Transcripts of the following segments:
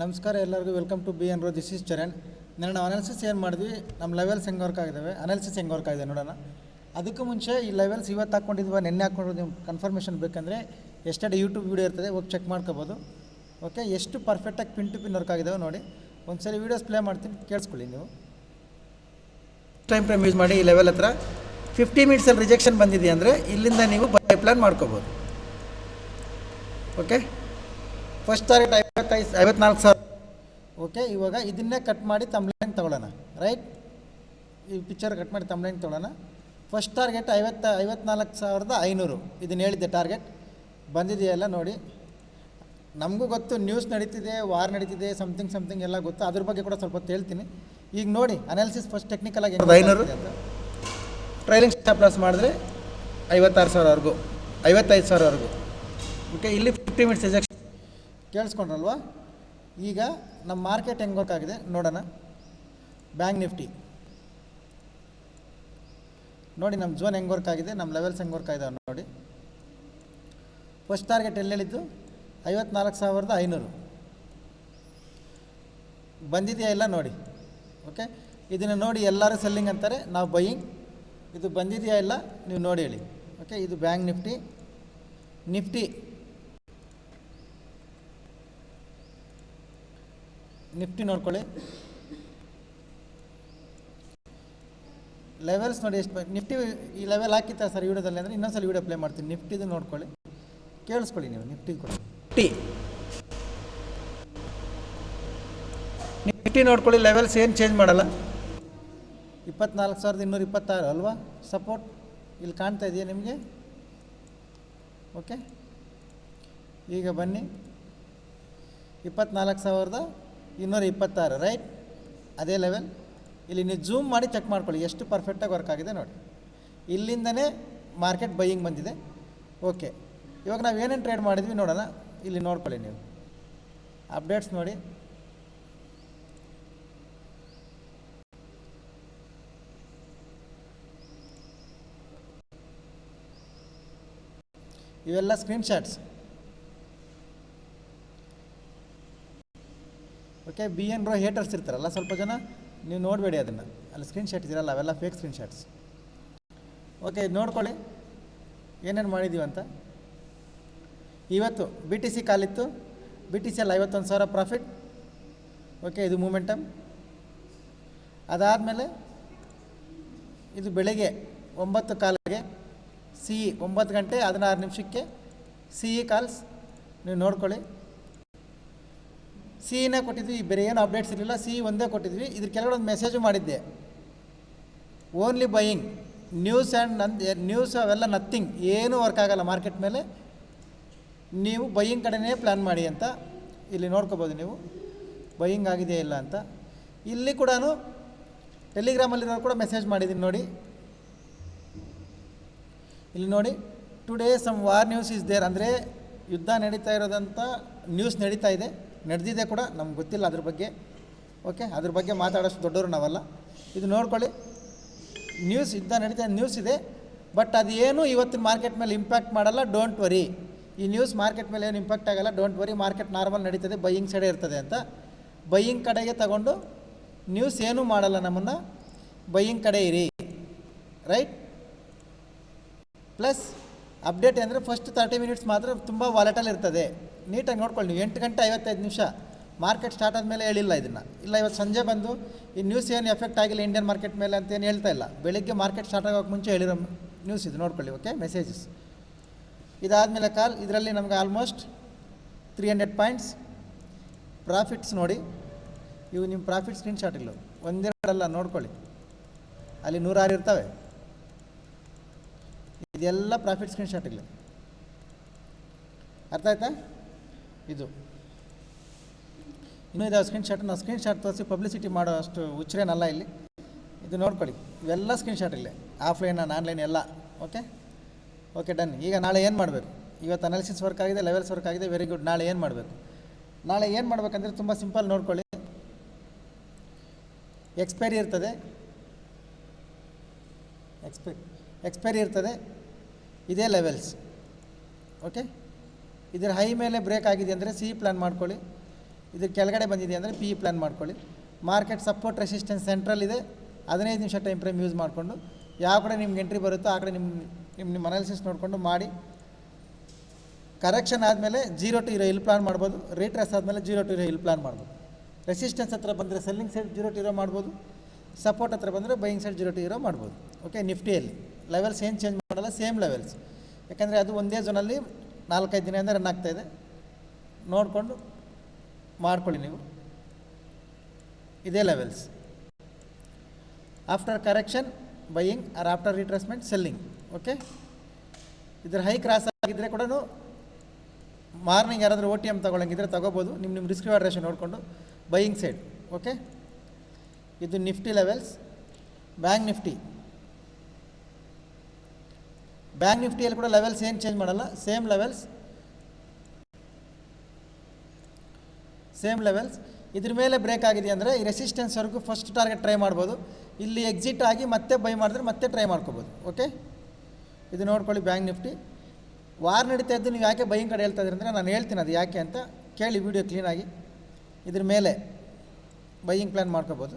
ನಮಸ್ಕಾರ ಎಲ್ಲರಿಗೂ welcome to B N Ro this is Charan ನಾನು ನಾವು ಅನಾಲಿಸಿಸ್ ಏನು ಮಾಡಿದ್ವಿ? ನಮ್ಮ ಲೆವೆಲ್ಸ್ ಹೆಂಗೆ ವರ್ಕ್ ಆಗಿದ್ದಾವೆ ಅನಾಲಿಸಿಸ್ ಹೆಂಗೆ ವರ್ಕ್ ಆಗಿದೆ ನೋಡೋಣ. ಅದಕ್ಕೂ ಮುಂಚೆ ಈ ಲೆವೆಲ್ಸ್ ಇವತ್ತು ಹಾಕ್ಕೊಂಡಿದ್ವ, ನಿನ್ನೆ ಹಾಕ್ಕೊಂಡಿರೋ ನಿಮ್ಗೆ ಕನ್ಫರ್ಮೇಷನ್ ಬೇಕಂದರೆ ಎಷ್ಟೇ ಯೂಟ್ಯೂಬ್ ವೀಡಿಯೋ ಇರ್ತದೆ, ಹೋಗಿ ಚೆಕ್ ಮಾಡ್ಕೋಬೋದು. ಓಕೆ ಎಷ್ಟು ಪರ್ಫೆಕ್ಟಾಗಿ ಪಿನ್ ಟು ಪಿನ್ ವರ್ಕ್ ಆಗಿದ್ದಾವೆ ನೋಡಿ. ಒಂದು ಸರಿ ವೀಡಿಯೋಸ್ ಪ್ಲೇ ಮಾಡ್ತೀನಿ, ಕೇಳಿಸ್ಕೊಳ್ಳಿ ನೀವು. ಟೈಮ್ ಫ್ರೇಮ್ ಯೂಸ್ ಮಾಡಿ ಈ ಲೆವೆಲ್ ಹತ್ರ. ಫಿಫ್ಟಿ ಮಿನಿಟ್ಸಲ್ಲಿ ರಿಜೆಕ್ಷನ್ ಬಂದಿದೆ ಅಂದರೆ ಇಲ್ಲಿಂದ ನೀವು ಬೈ ಪ್ಲಾನ್ ಮಾಡ್ಕೋಬೋದು. ಓಕೆ ಫಸ್ಟ್ ಟಾರ್ಗೆಟ್ ಐವತ್ತೈದು ಐವತ್ನಾಲ್ಕು ಸಾವಿರ ಓಕೆ ಇವಾಗ ಇದನ್ನೇ ಕಟ್ ಮಾಡಿ ತಮ್ಲೈನ್ ತೊಗೊಳ್ಳೋಣ. ರೈಟ್ ಈ ಪಿಕ್ಚರ್ ಕಟ್ ಮಾಡಿ ತಮ್ಲೈನ್ ತೊಗೊಳ್ಳೋಣ. ಫಸ್ಟ್ ಟಾರ್ಗೆಟ್ ಐವತ್ತ ಐವತ್ನಾಲ್ಕು ಸಾವಿರದ ಐನೂರು. ಇದನ್ನು ಹೇಳಿದ್ದೆ ಟಾರ್ಗೆಟ್ ಬಂದಿದೆಯಲ್ಲ ನೋಡಿ. ನಮಗೂ ಗೊತ್ತು ನ್ಯೂಸ್ ನಡೀತಿದೆ ವಾರ್ ನಡೀತಿದೆ ಸಮಥಿಂಗ್ ಸಮಥಿಂಗ್ ಎಲ್ಲ ಗೊತ್ತು. ಅದ್ರ ಬಗ್ಗೆ ಕೂಡ ಸ್ವಲ್ಪ ಹೇಳ್ತೀನಿ. ಈಗ ನೋಡಿ ಅನಾಲಿಸಿಸ್ ಫಸ್ಟ್ ಟೆಕ್ನಿಕಲ್ ಆಗಿ ಐನೂರು. ಟ್ರೈಲಿಂಗ್ ಸ್ಟಾಪ್ ಲಾಸ್ ಮಾಡಿದ್ರೆ ಐವತ್ತಾರು ಸಾವಿರವರೆಗೂ ಐವತ್ತೈದು ಸಾವಿರವರೆಗೂ ಓಕೆ ಇಲ್ಲಿ ಫಿಫ್ಟಿ ಮಿನಿಟ್ಸ್ ಎಜೆಕ್ಷನ್ ಕೇಳಿಸ್ಕೊಂಡ್ರಲ್ವಾ? ಈಗ ನಮ್ಮ ಮಾರ್ಕೆಟ್ ಹೆಂಗೆ ಆಗಿದೆ ನೋಡೋಣ. Bank Nifty. ನೋಡಿ ನಮ್ಮ ಝೋನ್ ಹೆಂಗೆ ವರ್ಕ್ ಆಗಿದೆ, ನಮ್ಮ ಲೆವೆಲ್ಸ್ ಹೆಂಗೆ ವರ್ಕ್ ಆಗಿದೆ ನೋಡಿ. ಫಸ್ಟ್ ಟಾರ್ಗೆಟ್ ಎಲ್ಲಿ ಹೇಳಿದ್ದು ಐವತ್ನಾಲ್ಕು ಸಾವಿರದ ಐನೂರು. ಬಂದಿದೆಯಾ ಇಲ್ಲ ನೋಡಿ. ಓಕೆ ಇದನ್ನು ನೋಡಿ ಎಲ್ಲರೂ ಸೆಲ್ಲಿಂಗ್ ಅಂತಾರೆ, ನಾವು ಬೈಯಿಂಗ್ ಇದು ಬಂದಿದೆಯಾ ಇಲ್ಲ, ನೀವು ನೋಡಿ ಹೇಳಿ. ಓಕೆ ಇದು ಬ್ಯಾಂಕ್ ನಿಫ್ಟಿ. ನಿಫ್ಟಿ ನಿಫ್ಟಿ ನೋಡ್ಕೊಳ್ಳಿ. ಲೆವೆಲ್ಸ್ ನೋಡಿ ಎಷ್ಟು ನಿಫ್ಟಿ ಈ ಲೆವೆಲ್ ಹಾಕಿತ್ತಾರೆ ಸರ್ ವಿಡಿಯೋದಲ್ಲಿ ಅಂದರೆ ಇನ್ನೊಂದ್ಸಲ ವಿಡಿಯೋ ಪ್ಲೇ ಮಾಡ್ತೀನಿ. ನಿಫ್ಟಿದು ನೋಡ್ಕೊಳ್ಳಿ. ಕೇಳಿಸ್ಕೊಳ್ಳಿ ನೀವು ನಿಫ್ಟಿ ಕೊಡಿ. ನಿಫ್ಟಿ. ನಿಫ್ಟಿ ನೋಡ್ಕೊಳ್ಳಿ ಲೆವೆಲ್ಸ್ ಏನು ಚೇಂಜ್ ಮಾಡಲ್ಲ. ಇಪ್ಪತ್ನಾಲ್ಕು ಸಾವಿರದ ಇನ್ನೂರ ಇಪ್ಪತ್ತಾರು ಅಲ್ವಾ? ಸಪೋರ್ಟ್ ಇಲ್ಲಿ ಕಾಣ್ತಾ ಇದೆಯಾ ನಿಮಗೆ? ಓಕೆ ಈಗ ಬನ್ನಿ. ಇಪ್ಪತ್ನಾಲ್ಕು ಸಾವಿರದ ಇನ್ನೂರ ಇಪ್ಪತ್ತಾರು ರೈಟ್ ಅದೇ ಲೆವೆಲ್ ಇಲ್ಲಿ ನೀವು ಜೂಮ್ ಮಾಡಿ ಚೆಕ್ ಮಾಡ್ಕೊಳ್ಳಿ, ಎಷ್ಟು ಪರ್ಫೆಕ್ಟಾಗಿ ವರ್ಕ್ ಆಗಿದೆ ನೋಡಿ. ಇಲ್ಲಿಂದನೇ ಮಾರ್ಕೆಟ್ ಬೈಯಿಂಗ್ ಬಂದಿದೆ. ಓಕೆ ಇವಾಗ ನಾವು ಏನೇನು ಟ್ರೇಡ್ ಮಾಡಿದ್ವಿ ನೋಡೋಣ. ಇಲ್ಲಿ ನೋಡ್ಕೊಳ್ಳಿ ನೀವು. ಅಪ್ಡೇಟ್ಸ್ ನೋಡಿ. ಇವೆಲ್ಲ screenshots okay B N Ro haters ಇರ್ತಾರಲ್ಲ, ಸ್ವಲ್ಪ ಜನ ನೀವು ನೋಡಬೇಡಿ ಅದನ್ನು. ಅಲ್ಲಿ ಸ್ಕ್ರೀನ್ಶಾಟ್ ಇದಿರಲ್ಲ ಅವೆಲ್ಲ ಫೇಕ್ ಸ್ಕ್ರೀನ್ಶಾಟ್ಸ್ ಓಕೆ ನೋಡ್ಕೊಳ್ಳಿ. ಏನೇನು ಮಾಡಿದ್ದೀವಿ ಅಂತ. ಇವತ್ತು ಬಿ ಟಿ ಸಿ ಕಾಲಿತ್ತು. ಬಿ ಟಿ ಸಿಯಲ್ಲಿ ಐವತ್ತೊಂದು ಸಾವಿರ ಪ್ರಾಫಿಟ್ ಓಕೆ ಇದು ಮೂಮೆಂಟಮ್ ಅದಾದಮೇಲೆ ಇದು ಬೆಳಗ್ಗೆ ಒಂಬತ್ತು ಕಾಲಿಗೆ ಸಿ ಇ ಒಂಬತ್ತು ಗಂಟೆ ಹದಿನಾರು ನಿಮಿಷಕ್ಕೆ ಸಿ ಇ ಕಾಲ್ಸ್ ನೀವು ನೋಡ್ಕೊಳ್ಳಿ. ಸಿ ಇನೇ ಕೊಟ್ಟಿದ್ವಿ, ಬೇರೆ ಏನು ಅಪ್ಡೇಟ್ಸ್ ಇರಲಿಲ್ಲ. ಸಿ ಒಂದೇ ಕೊಟ್ಟಿದ್ವಿ. ಇದ್ರ ಕೆಳಗಡೆ ಒಂದು ಮೆಸೇಜು ಮಾಡಿದ್ದೆ ಓನ್ಲಿ ಬೈಯಿಂಗ್ ನ್ಯೂಸ್ ಆ್ಯಂಡ್ ನನ್ನ ನ್ಯೂಸ್ ಅವೆಲ್ಲ ನಥಿಂಗ್ ಏನೂ ವರ್ಕ್ ಆಗಲ್ಲ ಮಾರ್ಕೆಟ್ ಮೇಲೆ. ನೀವು ಬೈಯಿಂಗ್ ಕಡೆನೇ ಪ್ಲ್ಯಾನ್ ಮಾಡಿ ಅಂತ ಇಲ್ಲಿ ನೋಡ್ಕೋಬೋದು ನೀವು. ಬೈಯಿಂಗ್ ಆಗಿದೆಯಾ ಇಲ್ಲ ಅಂತ. ಇಲ್ಲಿ ಕೂಡ ಟೆಲಿಗ್ರಾಮಲ್ಲಿರೋರು ಕೂಡ ಮೆಸೇಜ್ ಮಾಡಿದ್ದೀನಿ ನೋಡಿ. ಇಲ್ಲಿ ನೋಡಿ today some war news is there ಅಂದರೆ ಯುದ್ಧ ನಡೀತಾ ಇರೋದಂಥ ನ್ಯೂಸ್ ನಡೀತಾ ಇದೆ. ನಡೆದಿದೆ ಕೂಡ, ನಮ್ಗೆ ಗೊತ್ತಿಲ್ಲ ಅದ್ರ ಬಗ್ಗೆ. ಓಕೆ ಅದ್ರ ಬಗ್ಗೆ ಮಾತಾಡೋಷ್ಟು ದೊಡ್ಡವರು ನಾವಲ್ಲ. ಇದು ನೋಡ್ಕೊಳ್ಳಿ. ನ್ಯೂಸ್ ಇದ್ದ ನಡೀತಾ ನ್ಯೂಸ್ ಇದೆ. ಬಟ್ ಅದು ಏನು ಇವತ್ತಿನ ಮಾರ್ಕೆಟ್ ಮೇಲೆ ಇಂಪ್ಯಾಕ್ಟ್ ಮಾಡಲ್ಲ ಡೋಂಟ್ ವರಿ ಈ ನ್ಯೂಸ್ ಮಾರ್ಕೆಟ್ ಮೇಲೆ ಏನು ಇಂಪ್ಯಾಕ್ಟ್ ಆಗಲ್ಲ ಡೋಂಟ್ ವರಿ ಮಾರ್ಕೆಟ್ ನಾರ್ಮಲ್ ನಡೀತದೆ ಬೈಯಿಂಗ್ ಸೈಡೇ ಇರ್ತದೆ ಅಂತ. ಬೈಯಿಂಗ್ ಕಡೆಗೆ ತಗೊಂಡು ನ್ಯೂಸ್ ಏನೂ ಮಾಡಲ್ಲ ನಮ್ಮನ್ನು ಬೈಯಿಂಗ್ ಕಡೆ ಇರಿ. ರೈಟ್ ಪ್ಲಸ್ ಅಪ್ಡೇಟ್ ಅಂದರೆ ಫಸ್ಟ್ ತರ್ಟಿ ಮಿನಿಟ್ಸ್ ಮಾತ್ರ ತುಂಬ ವಾಲೆಟಲ್ಲಿ ಇರ್ತದೆ. ನೀಟಾಗಿ ನೋಡ್ಕೊಳ್ಳಿ ನೀವು. ಎಂಟು ಗಂಟೆ ಐವತ್ತೈದು ನಿಮಿಷ. ಮಾರ್ಕೆಟ್ ಸ್ಟಾರ್ಟ್ ಆದಮೇಲೆ ಹೇಳಿಲ್ಲ ಇದನ್ನು. ಇಲ್ಲ, ಇವತ್ತು ಸಂಜೆ ಬಂದು ಈ ನ್ಯೂಸ್ ಏನು ಎಫೆಕ್ಟ್ ಆಗಿಲ್ಲ ಇಂಡಿಯನ್ ಮಾರ್ಕೆಟ್ ಮೇಲೆ ಅಂತ ಏನು ಹೇಳ್ತಾ ಇಲ್ಲ. ಬೆಳಿಗ್ಗೆ ಮಾರ್ಕೆಟ್ ಸ್ಟಾರ್ಟ್ ಆಗೋಕೆ ಮುಂಚೆ ಹೇಳಿರೋ ನ್ಯೂಸ್ ಇದು. ನೋಡ್ಕೊಳ್ಳಿ ಓಕೆ ಮೆಸೇಜಸ್ ಇದಾದಮೇಲೆ ಕಾಲ್ ಇದರಲ್ಲಿ ನಮಗೆ almost three hundred points profits ನೋಡಿ. ಇವು ನಿಮ್ಮ ಪ್ರಾಫಿಟ್ ಸ್ಕ್ರೀನ್ಶಾಟ್ಗಳು ಒಂದೆರಡಲ್ಲ ನೋಡ್ಕೊಳ್ಳಿ. ಅಲ್ಲಿ ನೂರಾರು ಇರ್ತವೆ. ಇದೆಲ್ಲ ಪ್ರಾಫಿಟ್ ಸ್ಕ್ರೀನ್ಶಾಟ್ಗಳು ಅರ್ಥ ಆಯ್ತಾ? ಇದು. ಇನ್ನೂ ಇದಾವೆ ಸ್ಕ್ರೀನ್ಶಾಟ್ ನಾವು ಸ್ಕ್ರೀನ್ಶಾಟ್ ತೋರಿಸಿ ಪಬ್ಲಿಸಿಟಿ ಮಾಡೋ ಅಷ್ಟು ಹುಚ್ಚರೇನಲ್ಲ ಇಲ್ಲಿ. ಇದು ನೋಡ್ಕೊಳ್ಳಿ, ಇವೆಲ್ಲ ಸ್ಕ್ರೀನ್ಶಾಟ್ಗಳೇ ಆಫ್ಲೈನ್ ಆನ್ಲೈನ್ ಎಲ್ಲ ಓಕೆ ಓಕೆ ಡನ್ ಈಗ ನಾಳೆ ಏನು ಮಾಡಬೇಕು? ಇವತ್ತು ಅನಾಲಿಸಿಸ್ ವರ್ಕ್ ಆಗಿದೆ ಲೆವೆಲ್ಸ್ ವರ್ಕ್ ಆಗಿದೆ ವೆರಿ ಗುಡ್ ನಾಳೆ ಏನು ಮಾಡಬೇಕು? ನಾಳೆ ಏನು ಮಾಡಬೇಕಂದ್ರೆ ತುಂಬ ಸಿಂಪಲ್ ನೋಡ್ಕೊಳ್ಳಿ. ಎಕ್ಸ್ಪೈರಿ ಇರ್ತದೆ. ಎಕ್ಸ್ಪೈ ಎಕ್ಸ್ಪೈರಿ ಇರ್ತದೆ. ಇದೇ ಲೆವೆಲ್ಸ್ ಓಕೆ ಇದರ ಹೈ ಮೇಲೆ ಬ್ರೇಕ್ ಆಗಿದೆ ಅಂದರೆ ಸಿ ಪ್ಲ್ಯಾನ್ ಮಾಡ್ಕೊಳ್ಳಿ. ಇದ್ರ ಕೆಳಗಡೆ ಬಂದಿದೆ ಅಂದರೆ ಪಿ ಪ್ಲ್ಯಾನ್ ಮಾಡ್ಕೊಳ್ಳಿ. ಮಾರ್ಕೆಟ್ ಸಪೋರ್ಟ್ ರೆಸಿಸ್ಟೆನ್ಸ್ ಸೆಂಟ್ರಲ್ ಇದೆ. ಹದಿನೈದು ನಿಮಿಷ ಟೈಮ್ ಫ್ರೇಮ್ ಯೂಸ್ ಮಾಡಿಕೊಂಡು, ಯಾವ ಕಡೆ ನಿಮ್ಗೆ ಎಂಟ್ರಿ ಬರುತ್ತೋ ಆ ಕಡೆ ನಿಮ್ಮ ನಿಮ್ಮ ನಿಮ್ಮ ಅನಾಲಿಸಿಸ್ ನೋಡಿಕೊಂಡು ಮಾಡಿ. ಕರೆಕ್ಷನ್ ಆದಮೇಲೆ ಜೀರೋ ಟು ಇರೋ ಇಲ್ಲಿ ಪ್ಲಾನ್ ಮಾಡ್ಬೋದು. ರೀಟ್ರೆಸ್ ಆದಮೇಲೆ ಜೀರೋ ಟು ಇರೋ ಇಲ್ಲಿ ಪ್ಲಾನ್ ಮಾಡ್ಬೋದು. ರೆಸಿಸ್ಟೆನ್ಸ್ ಹತ್ರ ಬಂದರೆ ಸೆಲ್ಲಿಂಗ್ ಸೈಡ್ ಜೀರೋ ಟು ಇರೋ ಮಾಡ್ಬೋದು. ಸಪೋರ್ಟ್ ಹತ್ರ ಬಂದರೆ ಬೈಯಿಂಗ್ ಸೈಡ್ ಜೀರೋ ಟು ಇರೋ ಮಾಡ್ಬೋದು. ಓಕೆ ನಿಫ್ಟಿಯಲ್ಲಿ ಲೆವೆಲ್ಸ್ ಏನು ಚೇಂಜ್ ಮಾಡಲ್ಲ ಸೇಮ್ ಲೆವೆಲ್ಸ್ ಯಾಕಂದರೆ ಅದು ಒಂದೇ ಝೋನಲ್ಲಿ ನಾಲ್ಕೈದು ದಿನದಿಂದ ರನ್ ಆಗ್ತಾಯಿದೆ ನೋಡಿಕೊಂಡು ಮಾಡ್ಕೊಳ್ಳಿ ನೀವು. ಇದೇ levels after correction buying or after retracement selling okay ಇದ್ರ ಹೈ ಕ್ರಾಸ್ ಆಗಿದ್ದರೆ ಕೂಡ ಮಾರ್ನಿಂಗ್ ಯಾರಾದರೂ ಓ ಟಿ ಎಂ ತೊಗೊಳಂಗಿದ್ರೆ ತೊಗೋಬೋದು. ನಿಮ್ಮ ನಿಮ್ಮ ರಿಸ್ಕ್ ರೇಷನ್ ನೋಡಿಕೊಂಡು ಬೈಯಿಂಗ್ ಸೈಡ್ ಓಕೆ ಇದು Nifty levels bank Nifty bank ನಿಫ್ಟಿಯಲ್ಲಿ ಕೂಡ ಲೆವೆಲ್ಸ್ ಏನು ಚೇಂಜ್ ಮಾಡಲ್ಲ ಸೇಮ್ ಲೆವೆಲ್ಸ್ ಸೇಮ್ ಲೆವೆಲ್ಸ್ ಇದ್ರ ಮೇಲೆ ಬ್ರೇಕ್ ಆಗಿದೆ ಅಂದರೆ, ಈ ರೆಸಿಸ್ಟೆನ್ಸ್ವರೆಗೂ ಫಸ್ಟ್ ಟಾರ್ಗೆಟ್ ಟ್ರೈ ಮಾಡ್ಬೋದು. ಇಲ್ಲಿ ಎಕ್ಸಿಟ್ ಆಗಿ ಮತ್ತೆ ಬೈ ಮಾಡಿದ್ರೆ ಮತ್ತೆ ಟ್ರೈ ಮಾಡ್ಕೋಬೋದು ಓಕೆ ಇದು ನೋಡ್ಕೊಳ್ಳಿ ಬ್ಯಾಂಕ್ ನಿಫ್ಟಿ. ವಾರ್ ನಡೀತಾ ಇದ್ದು ನೀವು ಯಾಕೆ ಬೈಯಿಂಗ್ ಕಡೆ ಹೇಳ್ತಾ ಅಂದರೆ, ನಾನು ಹೇಳ್ತೀನಿ ಅದು ಯಾಕೆ ಅಂತ ಕೇಳಿ ವಿಡಿಯೋ ಕ್ಲೀನಾಗಿ ಇದ್ರ ಮೇಲೆ ಬೈಯಿಂಗ್ ಪ್ಲ್ಯಾನ್ ಮಾಡ್ಕೋಬೋದು.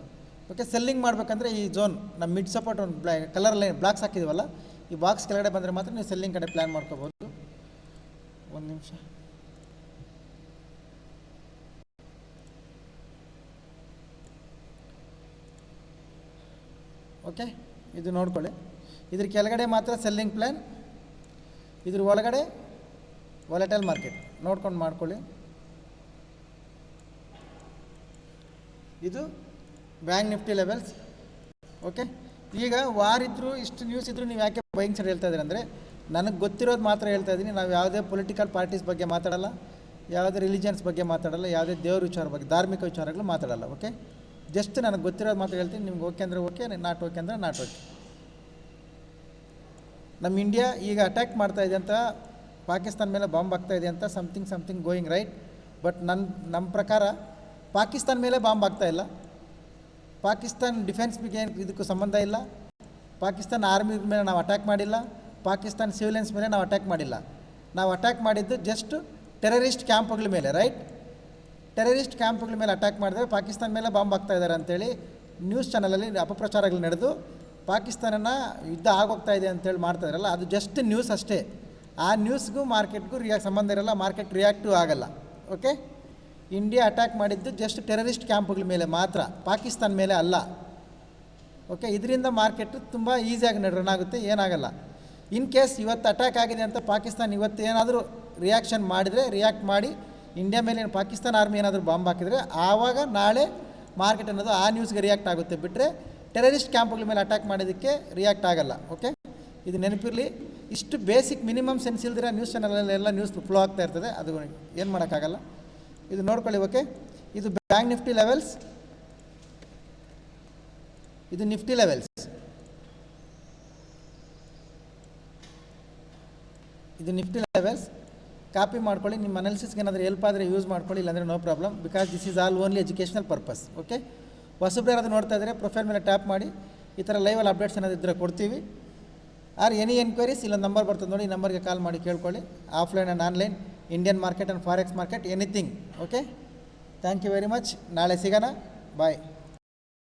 ಓಕೆ ಸೆಲ್ಲಿಂಗ್ ಮಾಡಬೇಕಂದ್ರೆ ಈ ಝೋನ್ ನಮ್ಮ ಮಿಡ್ ಸಪೋರ್ಟ್ ಒಂದು ಬ್ಲಾ ಕಲರ್ ಲೈನ್ ಬ್ಲಾಕ್ಸ್ ಹಾಕಿದ್ದೀವಲ್ಲ ಈ ಬಾಕ್ಸ್ ಕೆಳಗಡೆ ಬಂದರೆ ಮಾತ್ರ ನೀವು ಸೆಲ್ಲಿಂಗ್ ಕಡೆ ಪ್ಲ್ಯಾನ್ ಮಾಡ್ಕೋಬೋದು ಒಂದು ನಿಮಿಷ. ಓಕೆ ಇದು ನೋಡ್ಕೊಳ್ಳಿ. ಇದ್ರ ಕೆಳಗಡೆ ಮಾತ್ರ ಸೆಲ್ಲಿಂಗ್ ಪ್ಲ್ಯಾನ್ ಇದ್ರ ಒಳಗಡೆ ವಾಲೆಟಲ್ ಮಾರ್ಕೆಟ್ ನೋಡ್ಕೊಂಡು ಮಾಡ್ಕೊಳ್ಳಿ. ಇದು ಬ್ಯಾಂಕ್ ನಿಫ್ಟಿ ಲೆವೆಲ್ಸ್ ಓಕೆ ಈಗ ವಾರ್ ಇದ್ದರೂ ಇಷ್ಟು ನ್ಯೂಸ್ ಇದ್ದರೂ ನೀವು ಯಾಕೆ ಬೈಯಿಂಗ್ ಸರ್ ಹೇಳ್ತಾ ಇದ್ದಾರೆ ಅಂದರೆ, ನನಗೆ ಗೊತ್ತಿರೋದು ಮಾತ್ರ ಹೇಳ್ತಾ ಇದ್ದೀನಿ, ನಾವು ಯಾವುದೇ ಪೊಲಿಟಿಕಲ್ ಪಾರ್ಟೀಸ್ ಬಗ್ಗೆ ಮಾತಾಡಲ್ಲ, ಯಾವುದೇ ರಿಲಿಜನ್ಸ್ ಬಗ್ಗೆ ಮಾತಾಡಲ್ಲ, ಯಾವುದೇ ದೇವ್ರ ವಿಚಾರ ಬಗ್ಗೆ, ಧಾರ್ಮಿಕ ವಿಚಾರಗಳು ಮಾತಾಡಲ್ಲ ಓಕೆ ಜಸ್ಟ್ ನನಗೆ ಗೊತ್ತಿರೋದು ಮಾತ್ರ ಹೇಳ್ತೀನಿ, ನಿಮ್ಗೆ ಓಕೆ ಅಂದರೆ ಓಕೆ ನಾಟ್ ಓಕೆ ಅಂದರೆ ನಾಟ್ ಓಕೆ ನಮ್ಮ ಇಂಡಿಯಾ ಈಗ ಅಟ್ಯಾಕ್ ಮಾಡ್ತಾ ಇದೆ ಅಂತ, ಪಾಕಿಸ್ತಾನ ಮೇಲೆ ಬಾಂಬ್ ಆಗ್ತಾ ಇದೆ ಅಂತ something something going right but ನನ್ನ ನಮ್ಮ ಪ್ರಕಾರ ಪಾಕಿಸ್ತಾನ ಮೇಲೆ ಬಾಂಬ್ ಆಗ್ತಾ ಇಲ್ಲ. ಪಾಕಿಸ್ತಾನ್ ಡಿಫೆನ್ಸ್ ಬಗ್ಗೆ ಇದಕ್ಕೂ ಸಂಬಂಧ ಇಲ್ಲ. ಪಾಕಿಸ್ತಾನ ಆರ್ಮಿ ಮೇಲೆ ನಾವು ಅಟ್ಯಾಕ್ ಮಾಡಿಲ್ಲ, ಪಾಕಿಸ್ತಾನ್ ಸಿವಿಲಿಯನ್ಸ್ ಮೇಲೆ ನಾವು ಅಟ್ಯಾಕ್ ಮಾಡಿಲ್ಲ. ನಾವು ಅಟ್ಯಾಕ್ ಮಾಡಿದ್ದು ಜಸ್ಟ್ ಟೆರರಿಸ್ಟ್ ಕ್ಯಾಂಪ್ಗಳ ಮೇಲೆ ರೈಟ್ ಟೆರರಿಸ್ಟ್ ಕ್ಯಾಂಪ್ಗಳ ಮೇಲೆ ಅಟ್ಯಾಕ್ ಮಾಡಿದ್ರೆ ಪಾಕಿಸ್ತಾನ ಮೇಲೆ ಬಾಂಬ್ ಆಗ್ತಾ ಇದ್ದಾರೆ ಅಂತೇಳಿ ನ್ಯೂಸ್ ಚಾನಲಲ್ಲಿ ಅಪಪ್ರಚಾರಗಳು ನಡೆದು ಪಾಕಿಸ್ತಾನನ ಯುದ್ಧ ಆಗೋಗ್ತಾ ಇದೆ ಅಂತೇಳಿ ಮಾಡ್ತಾ ಅದು ಜಸ್ಟ್ ನ್ಯೂಸ್ ಅಷ್ಟೇ. ಆ ನ್ಯೂಸ್ಗೂ ಮಾರ್ಕೆಟ್ಗೂ ರಿಯಾ ಸಂಬಂಧ ಇರಲ್ಲ ಮಾರ್ಕೆಟ್ ರಿಯಾಕ್ಟಿವ್ ಆಗಲ್ಲ. ಓಕೆ ಇಂಡಿಯಾ ಅಟ್ಯಾಕ್ ಮಾಡಿದ್ದು ಜಸ್ಟ್ ಟೆರರಿಸ್ಟ್ ಕ್ಯಾಂಪ್ಗಳ ಮೇಲೆ ಮಾತ್ರ, ಪಾಕಿಸ್ತಾನ ಮೇಲೆ ಅಲ್ಲ. ಓಕೆ ಇದರಿಂದ ಮಾರ್ಕೆಟ್ ತುಂಬ ಈಸಿಯಾಗಿ ರನ್ ಆಗುತ್ತೆ, ಏನಾಗಲ್ಲ. ಇನ್ ಕೇಸ್ ಇವತ್ತು ಅಟ್ಯಾಕ್ ಆಗಿದೆ ಅಂತ ಪಾಕಿಸ್ತಾನ ಇವತ್ತು ಏನಾದರೂ ರಿಯಾಕ್ಷನ್ ಮಾಡಿದರೆ ರಿಯಾಕ್ಟ್ ಮಾಡಿ ಇಂಡಿಯಾ ಮೇಲೆ ಪಾಕಿಸ್ತಾನ ಆರ್ಮಿ ಏನಾದರೂ ಬಾಂಬ್ ಹಾಕಿದರೆ, ಆವಾಗ ನಾಳೆ ಮಾರ್ಕೆಟ್ ಅನ್ನೋದು ಆ ನ್ಯೂಸ್ಗೆ ರಿಯಾಕ್ಟ್ ಆಗುತ್ತೆ. ಬಿಟ್ಟರೆ ಟೆರರಿಸ್ಟ್ ಕ್ಯಾಂಪ್ಗಳ ಮೇಲೆ ಅಟ್ಯಾಕ್ ಮಾಡೋದಕ್ಕೆ ರಿಯಾಕ್ಟ್ ಆಗಲ್ಲ ಓಕೆ ಇದು ನೆನಪಿರಲಿ. ಇಷ್ಟು ಬೇಸಿಕ್ ಮಿನಿಮಮ್ ಸೆನ್ಸ್ ಇಲ್ದಿರ ನ್ಯೂಸ್ ಚಾನಲಲ್ಲೆಲ್ಲ ನ್ಯೂಸ್ ಫ್ಲೋ ಆಗ್ತಾ ಇರ್ತದೆ, ಅದು ಏನು ಮಾಡೋಕ್ಕಾಗಲ್ಲ. ಇದು ನೋಡ್ಕೊಳ್ಳಿ ಓಕೆ ಇದು ಬ್ಯಾಂಕ್ ನಿಫ್ಟಿ ಲೆವೆಲ್ಸ್ ಇದು ನಿಫ್ಟಿ ಲೆವೆಲ್ಸ್ ಇದು ನಿಫ್ಟಿ ಲೆವೆಲ್ಸ್ ಕಾಪಿ ಮಾಡ್ಕೊಳ್ಳಿ, ನಿಮ್ಮ ಅನಾಲಿಸಿಸ್ಗೆ ಏನಾದರೂ ಹೆಲ್ಪ್ ಆದರೆ ಯೂಸ್ ಮಾಡ್ಕೊಳ್ಳಿ, ಇಲ್ಲಾಂದರೆ no problem because this is all only educational purpose okay ಹೊಸಬ್ರು ಯಾರಾದರೂ ನೋಡ್ತಾ ಇದ್ದರೆ ಪ್ರೊಫೈಲ್ ಮೇಲೆ ಟ್ಯಾಪ್ ಮಾಡಿ, ಈ ಥರ ಲೈವಲ್ಲಿ ಅಪ್ಡೇಟ್ಸ್ ಏನಾದರೂ ಇದ್ದರೆ ಕೊಡ್ತೀವಿ. ಆರ್ ಎನಿ ಎನ್ಕ್ವೈರೀಸ್ ಇಲ್ಲೊಂದು ನಂಬರ್ ಬರ್ತದೆ ನೋಡಿ, ಈ ನಂಬರ್ಗೆ ಕಾಲ್ ಮಾಡಿ ಕೇಳ್ಕೊಳ್ಳಿ. Offline and online Indian market and forex market anything okay thank you very much ನಾಳೆ ಸಿಗೋಣ. ಬಾಯ್